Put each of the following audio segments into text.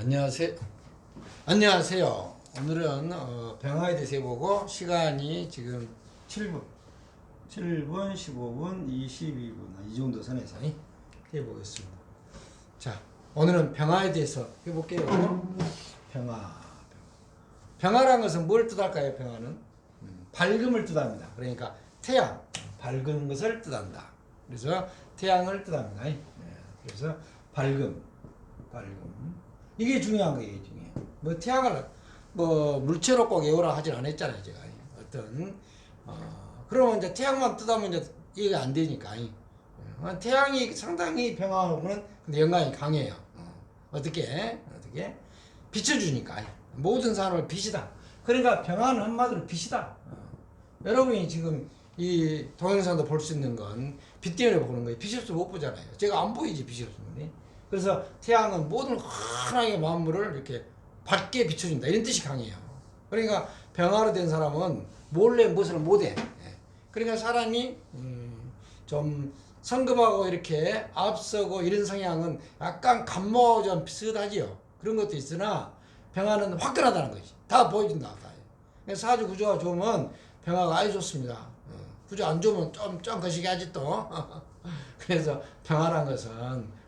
안녕하세요. 안녕하세요. 오늘은 어, 병화에 대해서 해보고 시간이 지금 7분, 7분, 15분, 22분 이 정도 선에서 해보겠습니다. 자, 오늘은 병화에 대해서 해볼게요. 병화. 병화란 것은 뭘 뜻할까요? 병화는 음, 밝음을 뜻합니다. 그러니까 태양, 밝은 것을 뜻한다. 그래서 태양을 뜻합니다. 네, 그래서 밝음, 밝음. 이게 중요한 거예요, 이게 중요해. 뭐 태양을 뭐 물체로 꼭 외우라 하진 않았잖아요, 제가. 어떤 어, 그러면 이제 태양만 뜨다면 이제 이해가 안 되니까. 어, 태양이 상당히 평화하면 근데 영광이 강해요. 어, 떻게 어떻게 비춰주니까 모든 사람을 빛이다. 그러니까 평화는 한마디로 빛이다. 어. 여러분이 지금 이 동영상도 볼 수 있는 건 빛 때문에 보는 거예요. 빛이 없으면 못 보잖아요. 제가 안 보이지 빛이 없으면. 그래서 태양은 모든 환하게 만물을 이렇게 밝게 비춰준다. 이런 뜻이 강해요. 그러니까 병화로 된 사람은 몰래 무엇을 못해. 예. 그러니까 사람이 음, 좀 성급하고 이렇게 앞서고 이런 성향은 약간 감모 좀 비슷하지요. 그런 것도 있으나 병화는 화끈하다는 거지. 다 보여준다. 다. 그래서 사주 구조가 좋으면 병화가 아주 좋습니다. 어, 구조 안 좋으면 좀, 좀 거시기 하지 또. 그래서 병화란 것은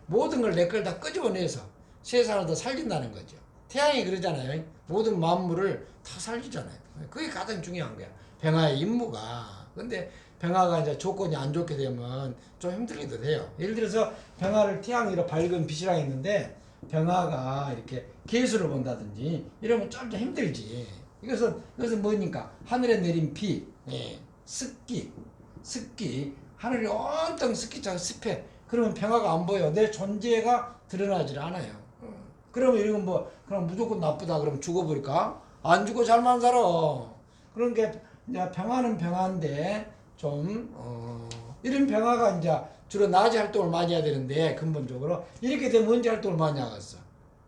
모든 걸 내 걸 다 끄집어내서 세상을 더 살린다는 거죠. 태양이 그러잖아요. 모든 만물을 다 살리잖아요. 그게 가장 중요한 거야. 병화의 임무가. 근데 병화가 이제 조건이 안 좋게 되면 좀 힘들기도 돼요. 예를 들어서 병화를 태양으로 밝은 빛이라 했는데 병화가 이렇게 개수를 본다든지 이러면 좀 더 힘들지. 이것은 이것은 뭐니까 하늘에 내린 비, 예, 습기, 습기, 하늘이 온통 습기처럼 습해. 그러면 평화가 안 보여. 내 존재가 드러나질 않아요. 어. 그러면 이건 뭐 그럼 무조건 나쁘다. 그러면 죽어버릴까? 안 죽고 잘만 살아. 그러니까 이제 평화는 평화인데 좀 어, 이런 평화가 이제 주로 낮에 활동을 많이 해야 되는데 근본적으로 이렇게 되면 언제 활동을 많이 하겠어?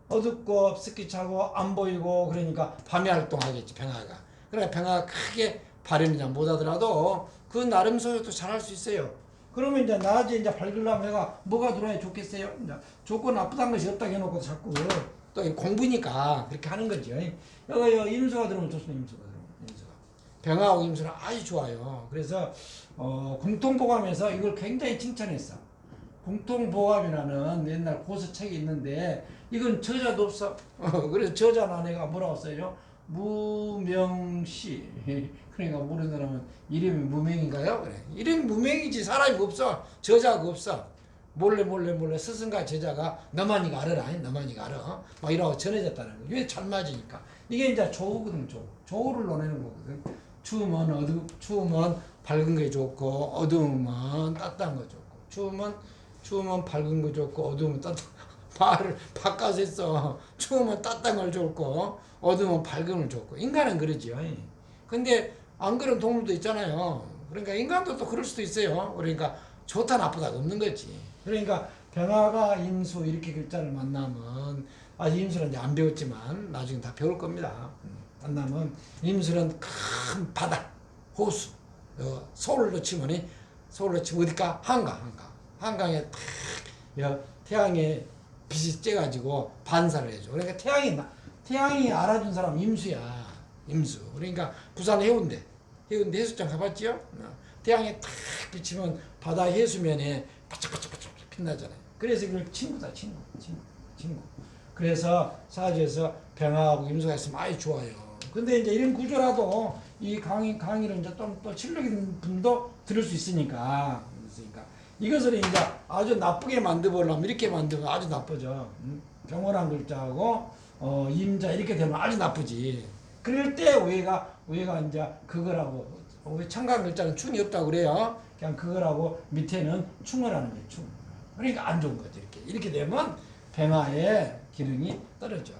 어둡고 습기 차고 안 보이고 그러니까 밤에 활동하겠지 평화가. 그러니까 평화가 크게 발현이 못 하더라도 그 나름 소요도 잘할 수 있어요. 그러면 이제 낮에 이제 밝으려면 내가 뭐가 들어야 좋겠어요? 이제 조건 나쁘다는 것이 없다고 해놓고 자꾸 또 공부니까 그렇게 하는 거죠. 여기 여 임수가 들어오면 좋습니다. 임수가. 병하고 임수는 아주 좋아요. 그래서 어, 공통보감에서 이걸 굉장히 칭찬했어. 공통보감이라는 옛날 고서 책이 있는데 이건 저자도 없어. 어, 그래서 저자나 내가 뭐라고 써요? 무명시. 그러니까 모르는 사람은 이름이 무명인가요? 그래. 이름 무명이지 사람이 없어. 저자가 없어. 몰래 몰래 몰래 스승과 제자가 너만이가 알아라. 너만이가 알아. 막 이러고 전해졌다는 거. 왜잘 맞으니까. 이게 이제 조우거든, 조우. 조우를 논하는 거거든. 추우면 어두, 추우면 밝은 게 좋고, 어두우면 따뜻한 거 좋고. 추우면, 추우면 밝은 거 좋고, 어두우면 따뜻한 발을 써. 추우면 따뜻한 걸 좋고, 어두우면 밝은 걸 좋고. 인간은 그러지요. 근데 안 그런 동물도 있잖아요. 그러니까 인간도 또 그럴 수도 있어요. 그러니까 좋다 나쁘다가 없는 거지. 그러니까 병화가 임수 이렇게 글자를 만나면 아 임수는 이제 안 배웠지만 나중에 다 배울 겁니다. 음, 만나면 임수는 큰 바다, 호수, 어, 서울로 치면 서울로 치면 어디까 한강, 한강, 한강에 탁 여, 태양에 빛이 쬐가지고 반사를 해줘. 그러니까 태양이 나- 태양이 알아준 사람 임수야. 임수. 그러니까 부산 해운대. 해운대 해수장 가봤지요? 어. 태양이 탁 비치면 바다 해수면에 바짝바짝바짝 빛나잖아요. 그래서 이걸 친구다, 친구, 친구, 친구. 그래서 사주에서 병하고 임수가 있으면 아주 좋아요. 근데 이제 이런 구조라도 이 강의, 강의를 이제 좀또 실력 있는 분도 들을 수 있으니까. 있으니까. 이것을 이제 아주 나쁘게 만들어보려면 이렇게 만들면 아주 나쁘죠. 음? 병원 한 글자하고, 어, 임자 이렇게 되면 아주 나쁘지. 그럴 때 우리가 우리가 이제 그거라고 왜 청강 글자는 충이 없다고 그래요. 그냥 그거라고 밑에는 충을 하는 거예요. 충. 그러니까 안 좋은 거죠. 이렇게 이렇게 되면 병화의 기능이 떨어져.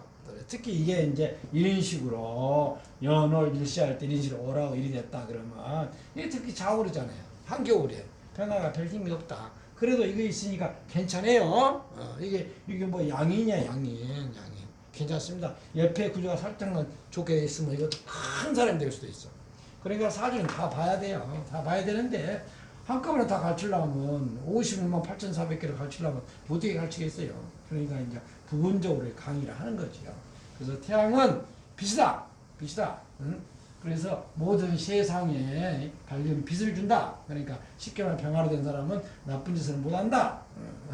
특히 이게 이제 이런 식으로 연월 일시할 때 이런 식으로 오라고 일이 됐다 그러면 이게 특히 자오르잖아요. 한겨울에 병화가 별 힘이 없다. 그래도 이거 있으니까 괜찮아요. 어, 이게 이게 뭐 양이냐 양인 양인. 괜찮습니다. 옆에 구조가 살짝만 좋게 있으면 이것도 큰 사람이 될 수도 있어. 그러니까 사주는 다 봐야 돼요. 다 봐야 되는데 한꺼번에 다 가르치려면 56만 8,400개를 가르치려면 어떻게 가르치겠어요? 그러니까 이제 부분적으로 강의를 하는 거지요. 그래서 태양은 빛이다. 빛이다. 응? 그래서 모든 세상에 관련 빛을 준다. 그러니까 쉽게 말하면 병화로 된 사람은 나쁜 짓을 못한다.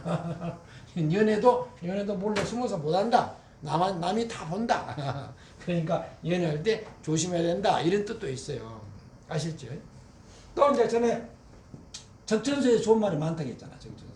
연애도 연애도 몰래 숨어서 못한다. 나만 남이 다 본다. 그러니까 연애할 때 조심해야 된다. 이런 뜻도 있어요. 아실죠? 또 이제 전에 적전서에 좋은 말이 많다고 했잖아. 적전서.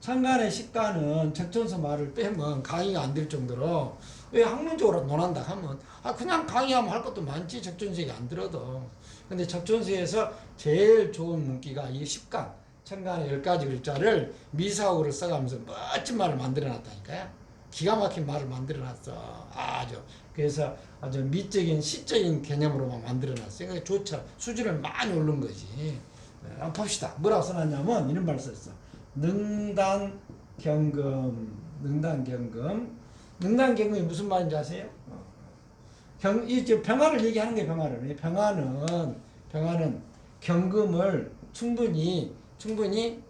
창간의 식가는 적전서 말을 빼면 강의가 안 될 정도로 왜 학문적으로 논한다 하면 아 그냥 강의하면 할 것도 많지 적전서에 안 들어도 근데 적전서에서 제일 좋은 문기가 이 십간 천간의 열 가지 글자를 미사옥으로 써가면서 멋진 말을 만들어 놨다니까요 기가 막힌 말을 만들어 놨어. 아주. 그래서 아주 미적인 시적인 개념으로만 만들어 놨어요 그러니까 좋죠. 수준을 많이 오른 거지. 네, 한번 봅시다. 뭐라고 써놨냐면 이런 말을 썼어. 능단 경금. 능단 경금. 능단 경금이 무슨 말인지 아세요? 어. 경, 이제 병화를 얘기하는 게 병화를. 이 병화는, 병화는 경금을 충분히, 충분히,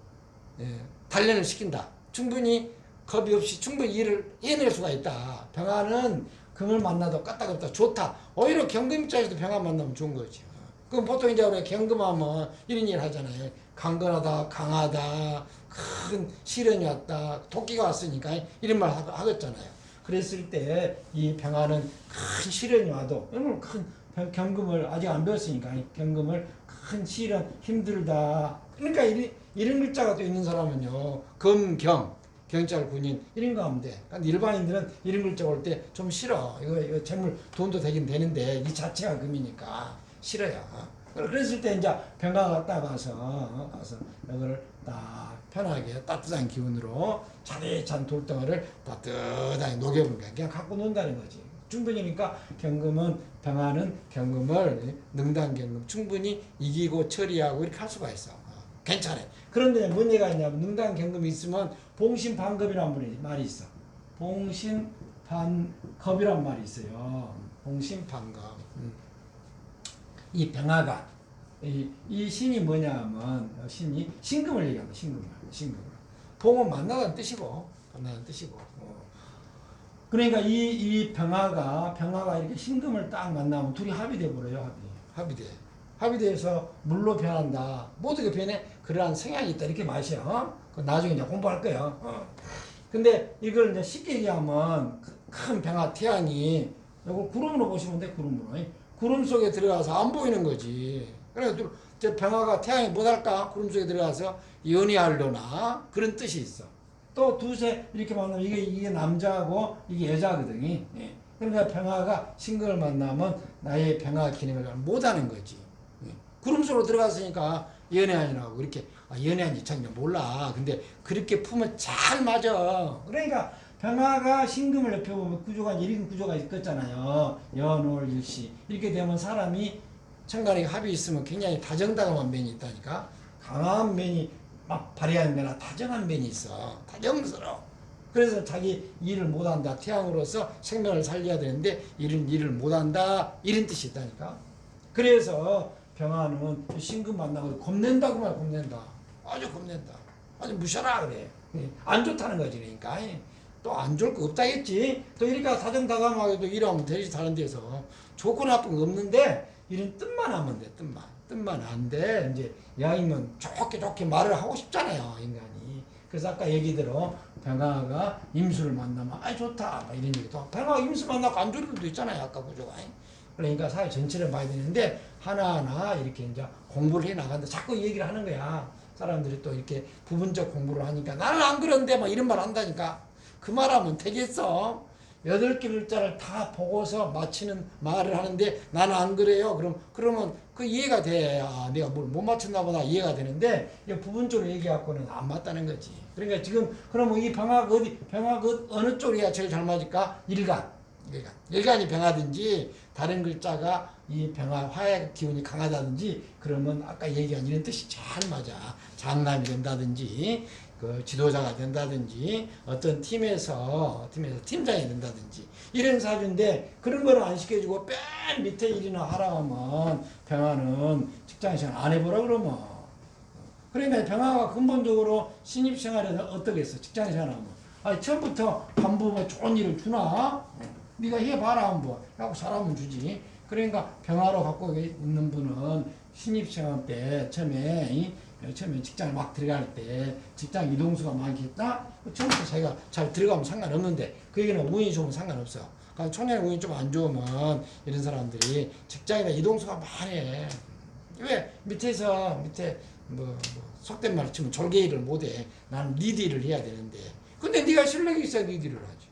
예, 단련을 시킨다. 충분히 겁이 없이 충분히 일을 해낼 수가 있다. 병화는 금을 만나도 까딱없다. 좋다. 오히려 경금 입장에서도 병화 만나면 좋은 거죠. 그럼 보통 이제 우리가 경금하면 이런 일 하잖아요. 강건하다, 강하다, 큰 시련이 왔다, 토끼가 왔으니까 이런 말 하- 하겠잖아요. 그랬을 때 이 병화는 큰 시련이 와도 큰 병- 경금을 아직 안 배웠으니까 이 경금을 큰 시련 힘들다. 그러니까 이런 글자가 또 있는 사람은요 금경 경찰 군인 이런 거 하면 돼. 근데 일반인들은 이런 글자 올 때 좀 싫어. 이거 이거 재물 돈도 되긴 되는데 이 자체가 금이니까 싫어요. 그랬을 때 이제 병가가 딱 와서 어, 가서 이거를 딱 편하게 따뜻한 기운으로 차례찬 돌덩어리를 따뜻하게 녹여본 거야. 그냥 갖고 논다는 거지. 충분히니까 경금은 병하는 경금을 능단 경금 충분히 이기고 처리하고 이렇게 할 수가 있어. 어, 괜찮아. 그런데 뭔 얘기가 있냐면 능단경금이 있으면 봉신반급이란 말이- 말이 있어. 봉신반급이란 말이 있어요. 봉신반급. 음. 이 병화가 이, 이 신이 뭐냐면 어, 신이 신금을 얘기합니다. 신금을 신금을 봉은 만나다는 뜻이고 만나는 뜻이고 어. 그러니까 이, 이 병화가 병화가 이렇게 신금을 딱 만나면 둘이 합의돼 버려요 합의 합의돼 합의돼서 물로 변한다 모두가 변해 그러한 성향이 있다 이렇게 마셔 어? 그 나중에 이제 공부할 거예요 어. 근데 이걸 이제 쉽게 얘기하면 그큰 병화 태양이 이걸 구름으로 보시면 돼 구름으로 구름 속에 들어가서 안 보이는 거지. 그래서 또저 병화가 태양이 못할까? 구름 속에 들어가서 연애하려나? 그런 뜻이 있어. 또 두세 이렇게 만나면 이게, 이게 남자고 이게 여자거든요. 예. 그러니까 병화가 싱글을 만나면 나의 병화 기능을 못하는 거지. 예. 구름 속으로 들어갔으니까 연애하냐고 이렇게 아, 연애한지 전혀 몰라. 근데 그렇게 품은 잘 맞아. 그러니까 병화가 신금을 옆에 보면 구조가 이런 구조가 있겠잖아요. 연월 일시 이렇게 되면 사람이 천간에 합이 있으면 굉장히 다정다감한 면이 있다니까. 강한 면이 막 발휘하는 데나 다정한 면이 있어. 다정스러워. 그래서 자기 일을 못한다. 태양으로서 생명을 살려야 되는데 이런 일을 못한다. 이런 뜻이 있다니까. 그래서 병화는 신금 만나고 겁낸다고 말 겁낸다. 아주 겁낸다. 아주 무셔라 그래. 예, 안 좋다는 거지 그러니까. 또 안 좋을 거 없다겠지. 또 이렇게 다정다감하게도 일하면 되지 다른 데서. 좋고 나쁜 거 없는데 이런 뜻만 하면 돼 뜻만. 뜻만 안 돼. 이제 야이면 좋게 좋게 말을 하고 싶잖아요 인간이. 그래서 아까 얘기대로 병화가 임수를 만나면 아 좋다 막 이런 얘기도 병화가 임수 만나고 안 좋을 수도 있잖아요 아까 구조가. 그러니까 사회 전체를 봐야 되는데 하나하나 이렇게 이제 공부를 해 나간다. 자꾸 얘기를 하는 거야. 사람들이 또 이렇게 부분적 공부를 하니까 나는 안 그런데 막 이런 말 한다니까. 그 말하면 되겠어. 여덟 개 글자를 다 보고서 맞히는 말을 하는데 나는 안 그래요. 그럼 그러면 그 이해가 돼. 아, 내가 뭘 못 맞췄나 보다 이해가 되는데 이거 부분적으로 얘기하고는 안 맞다는 거지. 그러니까 지금 그러면 이 병학 어디 병학 어- 어느 쪽이야 제일 잘 맞을까? 일간. 일간. 일간이 병하든지 다른 글자가 이 병화 화의 기운이 강하다든지 그러면 아까 얘기한 이런 뜻이 잘 맞아. 장남이 된다든지 그 지도자가 된다든지 어떤 팀에서 팀에서 팀장이 된다든지 이런 사주인데 그런 거를 안 시켜주고 맨 밑에 일이나 하라 하면 병화는 직장에서 안 해보라 그러면 그러니까 병화가 근본적으로 신입 생활에는 어떻겠어? 직장 생활하면. 아니, 처음부터 간부 뭐 좋은 일을 주나? 네가 해봐라 한번. 하고 잘하면 주지. 그러니까 병화로 갖고 있는 분은 신입 생활 때 처음에 이 처음에 직장을 막 들어갈 때 직장 이동수가 많겠다? 처음부터 자기가 잘 들어가면 상관없는데 그 얘기는 운이 좋으면 상관없어. 그러니까 청년의 운이 좀 안 좋으면 이런 사람들이 직장이나 이동수가 많해. 왜 밑에서 밑에 뭐, 뭐 속된 말 치면 졸개 일을 못해. 나는 일을 해야 되는데. 근데 네가 실력이 있어야 일을 하지.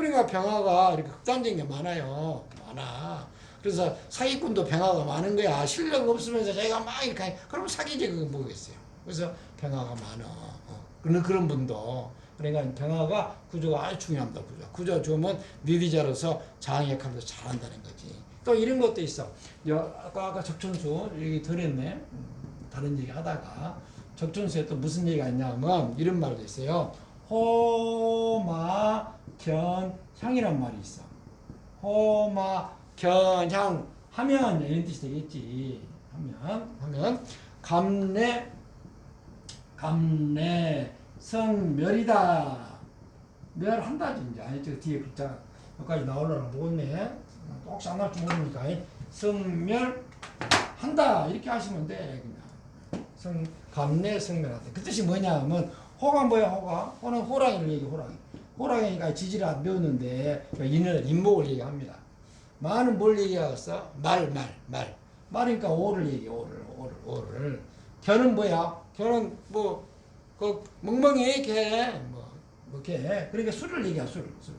그러니까 병화가 이렇게 극단적인 게 많아요. 많아. 그래서 사기꾼도 병화가 많은 거야. 실력 없으면서 자기가 막 이렇게 그러면 사기지 그거 뭐겠어요. 그래서 병화가 많아. 어. 그런 그런 분도 그러니까 병화가 구조가 아주 중요합니다. 구조. 구조 좋으면 리디자로서 장 역할도 잘한다는 거지. 또 이런 것도 있어. 여, 아까 아까 적천수 얘기. 음, 다른 얘기 하다가 적천수에 또 무슨 얘기가 있냐면 이런 말도 있어요. 호마 견향이란 말이 있어. 호마 견향 하면 이런 뜻이 되겠지. 하면 하면 감내 감내 성멸이다. 멸한다 진짜. 아니 저 뒤에 글자 여기까지 나오려나 모르네. 혹시 안 나올지 모르니까 성멸 한다 이렇게 하시면 돼 그냥 성 감내 성멸한다. 그 뜻이 뭐냐면 호가 뭐야 호가 호는 호랑이를 얘기 호랑이. 호랑이가 지지라 배웠는데 이는 인목을 얘기합니다. 말은 뭘 얘기하겠어? 말, 말, 말. 말이니까 오를 얘기해, 오를, 오를, 오를. 견은 뭐야? 견은 뭐, 그, 멍멍이 개, 뭐, 뭐 개. 그러니까 술을 얘기해, 술, 술.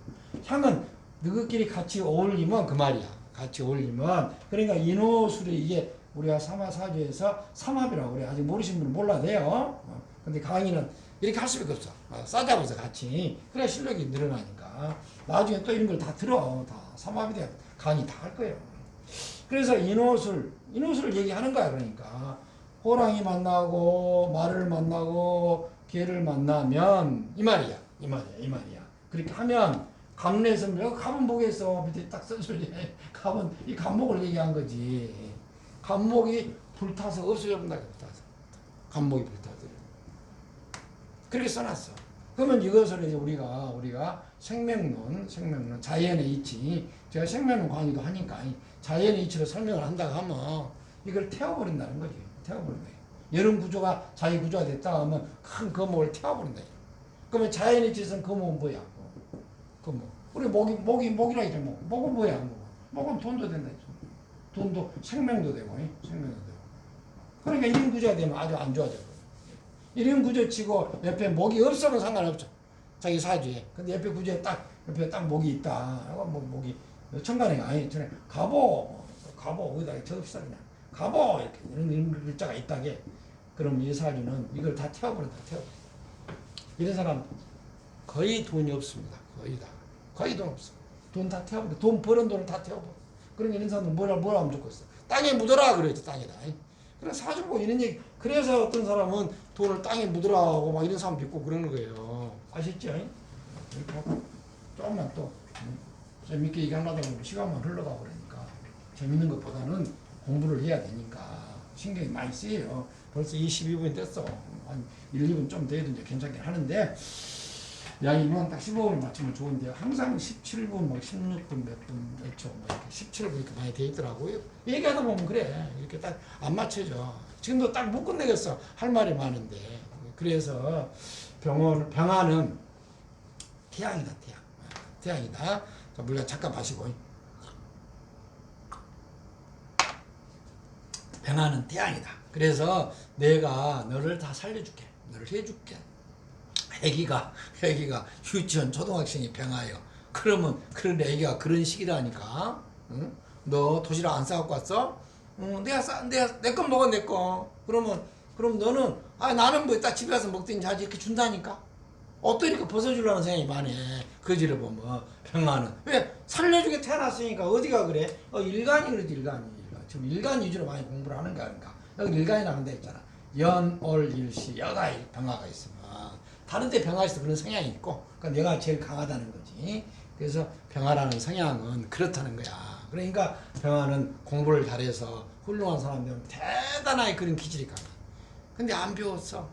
향은 너희끼리 같이 어울리면 그 말이야. 같이 어울리면. 그러니까 인호술이 이게 우리가 삼화사주에서 삼합이라고 그래. 아직 모르신 분은 몰라도 돼요. 어. 근데 강의는 이렇게 할 수밖에 없어. 어, 싸잡아서 같이. 그래야 실력이 늘어나니까. 나중에 또 이런 걸 다 들어. 다 삼합이 돼. 강의 다 할 거예요. 그래서 인호술, 인호술을 얘기하는 거야. 그러니까. 호랑이 만나고, 말을 만나고, 개를 만나면, 이 말이야. 이 말이야. 이 말이야. 그렇게 하면, 감내선, 여기 감은 보겠어. 밑에 딱 써줄래. 감은, 이 감목을 얘기한 거지. 감목이 불타서 없어져 본다. 불타서. 감목이 불타서. 그렇게 써놨어. 그러면 이것을 이제 우리가 우리가 생명론, 생명론, 자연의 이치, 제가 생명론 강의도 하니까 이 자연의 이치로 설명을 한다고 하면 이걸 태워버린다는 거지. 태워버린다. 여름 구조가 자기 구조가 됐다 하면 큰 거목을 태워버린다. 그러면 자연의 이치에서는 거목은 뭐야? 거목. 우리 목이 목이 목이라 이제 목. 목은 뭐야? 목. 목은 돈도 된다. 돈도 생명도 되고, 이? 생명도 되고. 그러니까 이런 구조가 되면 아주 안 좋아져. 이런 구조 치고 옆에 목이 없어도 상관없죠. 자기 사주에. 근데 옆에 구조에 딱, 옆에 딱 목이 있다. 뭐 목이, 청간에 아니, 전에 가보, 가보, 어디다 적읍시다, 그냥. 가보! 이렇게, 이런, 이런 글자가 있다게. 그럼 이 사주는 이걸 다 태워버린다, 태워버린다. 이런 사람 거의 돈이 없습니다. 거의 다. 거의 돈 없어. 돈 다 태워버려. 돈 버는 돈을 다 태워버려. 그러니까 이런 사람은 뭐라, 뭐라 하면 좋겠어. 땅에 묻어라! 그러지, 땅에다. 그래 사주 보고 이런 얘기. 그래서 어떤 사람은 돈을 땅에 묻으라고 막 이런 사람 믿고 그러는 거예요. 아셨죠? 이렇게 하고. 조금만 또 음, 재밌게 얘기하려다 보면 시간만 흘러가 버리니까 재밌는 것보다는 공부를 해야 되니까 신경이 많이 쓰여요. 벌써 22분이 됐어. 한 1, 2분 좀 돼도 이제 괜찮긴 하는데 양이면 딱 15분을 맞추면 좋은데요. 항상 17분, 뭐 16분, 몇 분, 몇 초, 뭐 이렇게 17분 이렇게 많이 돼 있더라고요. 얘기하다 보면 그래. 이렇게 딱 안 맞춰져. 지금도 딱 못 끝내겠어. 할 말이 많은데. 그래서 병원, 병화는 태양이다, 태양. 태양이다. 자, 물론 잠깐 마시고. 병화는 태양이다. 그래서 내가 너를 다 살려줄게. 너를 해줄게. 애기가 애기가 유치원 초등학생이 병아요. 그러면 그런 애기가 그런 시기라니까. 응? 너 도시락 안 싸갖고 왔어? 응, 내가 싸, 내가 내건 먹어 내 거. 그러면 그럼 너는 아 나는 뭐 딱 집에 가서 먹든지 하지 이렇게 준다니까. 어떠니까 벗어주려는 생각이 많네. 거지를 보면 병아는 왜 살려주게 태어났으니까 어디가 그래? 어 일간이 그러지 일간이. 일간. 지금 일간 위주로 많이 공부를 하는 거야 그러니까 여기 일간이라는 데 있잖아. 연올 일시 여가일 병아가 있으면. 다른 데 병화에서 그런 성향이 있고, 그러니까 내가 제일 강하다는 거지. 그래서 병화라는 성향은 그렇다는 거야. 그러니까 병화는 공부를 잘해서 훌륭한 사람 되면 대단하게 그런 기질이 강해. 근데 안 배웠어.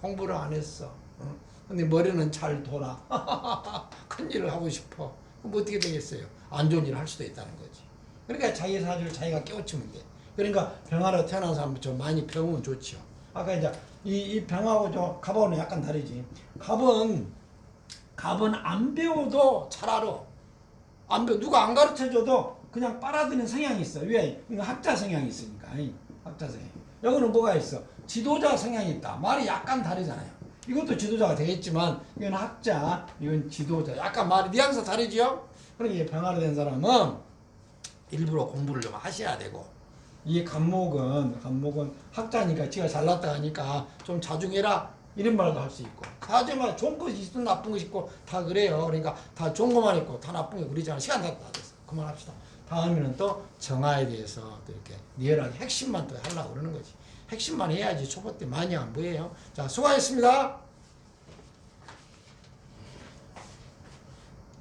공부를 안 했어. 어? 근데 머리는 잘 돌아. 큰 일을 하고 싶어. 그럼 어떻게 되겠어요? 안 좋은 일을 할 수도 있다는 거지. 그러니까 자기 사주를 자기가 깨우치면 돼. 그러니까 병화로 태어난 사람 좀 많이 배우면 좋죠. 아까 이제 이, 이 병하고 저 갑은 약간 다르지. 갑은 갑은 안 배워도 잘 알아. 안 배워 누가 안 가르쳐줘도 그냥 빨아들이는 성향이 있어. 왜? 이거 학자 성향이 있으니까. 이 학자 성향. 여기는 뭐가 있어? 지도자 성향이 있다. 말이 약간 다르잖아요. 이것도 지도자가 되겠지만 이건 학자, 이건 지도자. 약간 말이 뉘앙스 다르지요? 그러니까 이 병아리 된 사람은 일부러 공부를 좀 하셔야 되고 이 간목은 간목은 학자니까 지가 잘났다 하니까 좀 자중해라. 이런 말도 할 수 있고. 사주만 좋은 것이 있고 나쁜 것이 있고 다 그래요. 그러니까 다 좋은 것만 있고 다 나쁜 게 그러잖아. 시간 다 됐어. 그만합시다. 다음에는 또 정화에 대해서 또 이렇게 리얼하게 핵심만 또 하려고 그러는 거지. 핵심만 해야지 초보 때 많이 안 보여요. 자 수고하셨습니다